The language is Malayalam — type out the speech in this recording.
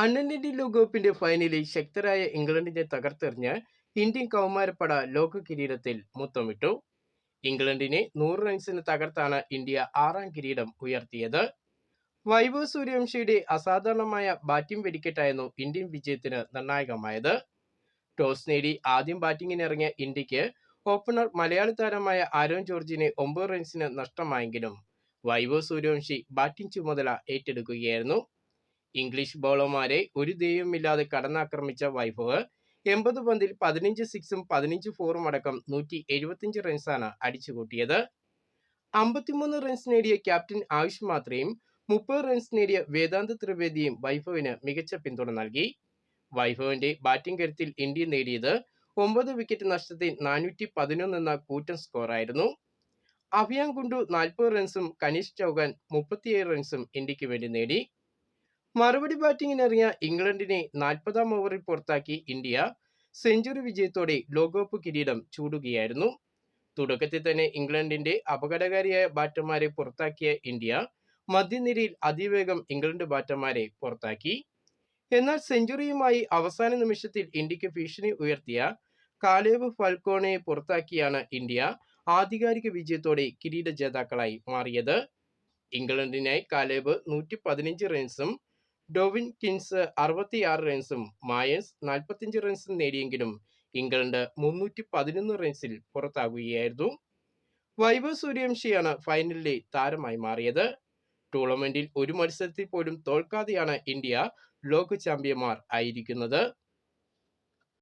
അണ്ണൻഡി ലോകകപ്പിന്റെ ഫൈനലിൽ ശക്തരായ ഇംഗ്ലണ്ടിനെ തകർത്തെറിഞ്ഞ് ഇന്ത്യൻ കൗമാരപ്പട ലോക കിരീടത്തിൽ മുത്തമിട്ടു. ഇംഗ്ലണ്ടിനെ നൂറ് റൺസിന് തകർത്താണ് ഇന്ത്യ ആറാം കിരീടം ഉയർത്തിയത്. വൈഭവ് സൂര്യവംശിയുടെ അസാധാരണമായ ബാറ്റിംഗ് വെടിക്കെട്ടായിരുന്നു ഇന്ത്യൻ വിജയത്തിന് നിർണായകമായത്. ടോസ് നേടി ആദ്യം ബാറ്റിംഗിനിറങ്ങിയ ഇന്ത്യയ്ക്ക് ഓപ്പണർ മലയാളി താരമായ ആരോൺ ജോർജിനെ ഒമ്പത് റൺസിന് നഷ്ടമായെങ്കിലും വൈഭവ് സൂര്യവംശി ബാറ്റിംഗ് ചുമതല ഏറ്റെടുക്കുകയായിരുന്നു. ഇംഗ്ലീഷ് ബൗളർമാരെ ഒരു ദൈവമില്ലാതെ കടന്നാക്രമിച്ച വൈഭവ് എൺപത് പന്തിൽ പതിനഞ്ച് സിക്സും പതിനഞ്ച് ഫോറും അടക്കം നൂറ്റി എഴുപത്തിയഞ്ച് റൺസാണ് അടിച്ചുകൂട്ടിയത്. അമ്പത്തിമൂന്ന് റൺസ് നേടിയ ക്യാപ്റ്റൻ ആയുഷ് മാത്രയും മുപ്പത് റൺസ് നേടിയ വേദാന്ത് ത്രിവേദിയും വൈഭവിന് മികച്ച പിന്തുണ നൽകി. വൈഭവിന്റെ ബാറ്റിംഗ് കരുത്തിൽ ഇന്ത്യ നേടിയത് ഒമ്പത് വിക്കറ്റ് നഷ്ടത്തിൽ നാനൂറ്റി പതിനൊന്ന് എന്ന കൂറ്റൻ സ്കോറായിരുന്നു അഭിയാൻ കുണ്ടു നാൽപ്പത് റൺസും കനീഷ് ചൗഹാൻ മുപ്പത്തിയേഴ് റൺസും ഇന്ത്യയ്ക്ക് വേണ്ടി നേടി. മറുപടി ബാറ്റിംഗിനിറങ്ങിയ ഇംഗ്ലണ്ടിനെ നാൽപ്പതാം ഓവറിൽ പുറത്താക്കി ഇന്ത്യ സെഞ്ചുറി വിജയത്തോടെ ലോകകപ്പ് കിരീടം ചൂടുകയായിരുന്നു. തുടക്കത്തിൽ തന്നെ ഇംഗ്ലണ്ടിന്റെ അപകടകാരിയായ ബാറ്റർമാരെ പുറത്താക്കിയ ഇന്ത്യ മധ്യനിരയിൽ അതിവേഗം ഇംഗ്ലണ്ട് ബാറ്റർമാരെ പുറത്താക്കി. എന്നാൽ സെഞ്ചുറിയുമായി അവസാന നിമിഷത്തിൽ ഇന്ത്യയ്ക്ക് ഭീഷണി ഉയർത്തിയ കാലേബ് ഫൽക്കോണയെ പുറത്താക്കിയാണ് ഇന്ത്യ ആധികാരിക വിജയത്തോടെ കിരീട ജേതാക്കളായി മാറിയത്. ഇംഗ്ലണ്ടിനായി കാലേബ് നൂറ്റി പതിനഞ്ച് റൺസും ഡൊവിൻ കിൻസ് അറുപത്തിയാറ് റൺസും മായേഴ്സ് നാൽപ്പത്തിയഞ്ച് റൺസും നേടിയെങ്കിലും ഇംഗ്ലണ്ട് മുന്നൂറ്റി പതിനൊന്ന് റൺസിൽ പുറത്താകുകയായിരുന്നു. വൈഭവ് സൂര്യവംശിയാണ് ഫൈനലിലെ താരമായി മാറിയത്. ടൂർണമെന്റിൽ ഒരു മത്സരത്തിൽ പോലും തോൽക്കാതെയാണ് ഇന്ത്യ ലോക ചാമ്പ്യന്മാർ ആയിരിക്കുന്നത്.